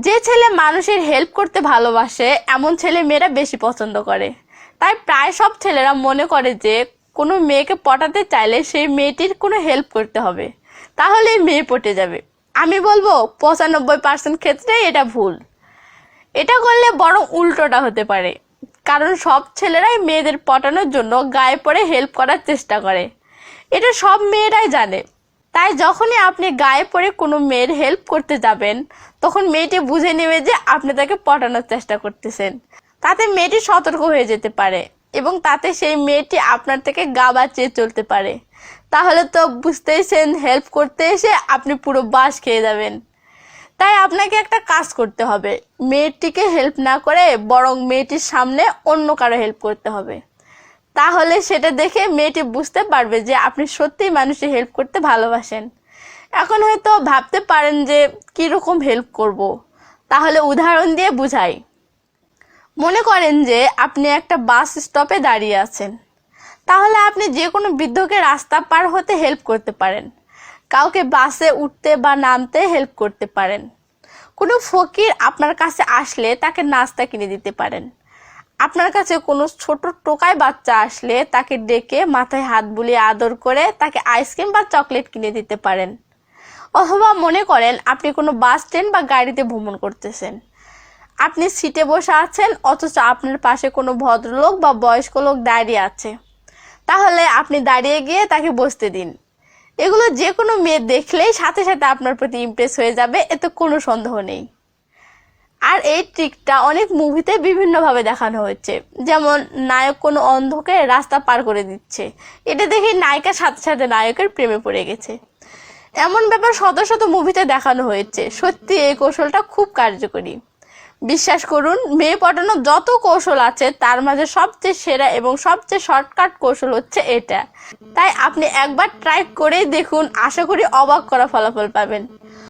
যে ছেলে মানুষের হেল্প করতে ভালোবাসে, এমন ছেলে মেয়েরা বেশি পছন্দ করে। তাই প্রায় সব ছেলেরা মনে করে যে, কোনো মেয়েকে পটাতে চাইলে সেই মেয়েটির কোনো হেল্প করতে হবে। তাহলেই মেয়ে পটে যাবে। আমি বলব, পঁচানব্বই পার্সেন্ট ক্ষেত্রে এটা ভুল। এটা করলে বরং উল্টোটা হতে পারে। কারণ সব ছেলেরাই মেয়েদের পটানোর জন্য গায়ে পড়ে হেল্প করার চেষ্টা করে। এটা সব মেয়েরাই জানে। তাই যখনই আপনি গায়ে পড়ে কোনো মেয়ের হেল্প করতে যাবেন, তখন মেয়েটি বুঝে নেবে যে আপনি তাকে পটানোর চেষ্টা করতেছেন। তাতে মেয়েটি সতর্ক হয়ে যেতে পারে এবং তাতে সেই মেয়েটি আপনার থেকে গা বাঁচিয়ে চলতে পারে। তাহলে তো বুঝতেইছেন হেল্প করতে এসে আপনি পুরো বাস খেয়ে যাবেন। তাই আপনাকে একটা কাজ করতে হবে। মেয়েটিকে হেল্প না করে বরং মেয়েটির সামনে অন্য কারও হেল্প করতে হবে। তাহলে সেটা দেখে মেয়েটি বুঝতে পারবে যে আপনি সত্যিই মানুষের হেল্প করতে ভালোবাসেন। এখন হয়তো ভাবতে পারেন যে কীরকম হেল্প করব। তাহলে উদাহরণ দিয়ে বুঝাই। মনে করেন যে আপনি একটা বাস স্টপে দাঁড়িয়ে আছেন। তাহলে আপনি যে কোনো বৃদ্ধকে রাস্তা পার হতে হেল্প করতে পারেন। কাউকে বাসে উঠতে বা নামতে হেল্প করতে পারেন। কোনো ফকির আপনার কাছে আসলে তাকে নাস্তা কিনে দিতে পারেন। আপনার কাছে কোনো ছোট টোকায় বাচ্চা আসলে তাকে ডেকে মাথায় হাত বুলিয়ে আদর করে তাকে আইসক্রিম বা চকলেট কিনে দিতে পারেন। অথবা মনে করেন আপনি কোনো বাস ট্রেন বা গাড়িতে ভ্রমণ করতেছেন। আপনি সিটে বসে আছেন, অথচ আপনার পাশে কোনো ভদ্রলোক বা বয়স্ক লোক দাঁড়িয়ে আছে। তাহলে আপনি দাঁড়িয়ে গিয়ে তাকে বসতে দিন। এগুলো যে কোনো মেয়ে দেখলেই সাথে সাথে আপনার প্রতি ইমপ্রেস হয়ে যাবে, এতে কোনো সন্দেহ নেই। আর এই ট্রিকটা অনেক মুভিতে বিভিন্নভাবে দেখানো হচ্ছে। যেমন নায়ক কোনো অন্ধকে রাস্তা পার করে দিচ্ছে। এটা দেখে নায়িকার সাথে সাথে নায়কের প্রেমে পড়ে গেছে। এমন ব্যাপার শত শত মুভিতে দেখানো হয়েছে। সত্যি এই কৌশলটা খুব কার্যকরী। বিশ্বাস করুন, মেয়ে পটানোর যত কৌশল আছে, তার মাঝে সবচেয়ে সেরা এবং সবচেয়ে শর্টকাট কৌশল হচ্ছে এটা। তাই আপনি একবার ট্রাই করেই দেখুন। আশা করি অবাক করা ফলাফল পাবেন।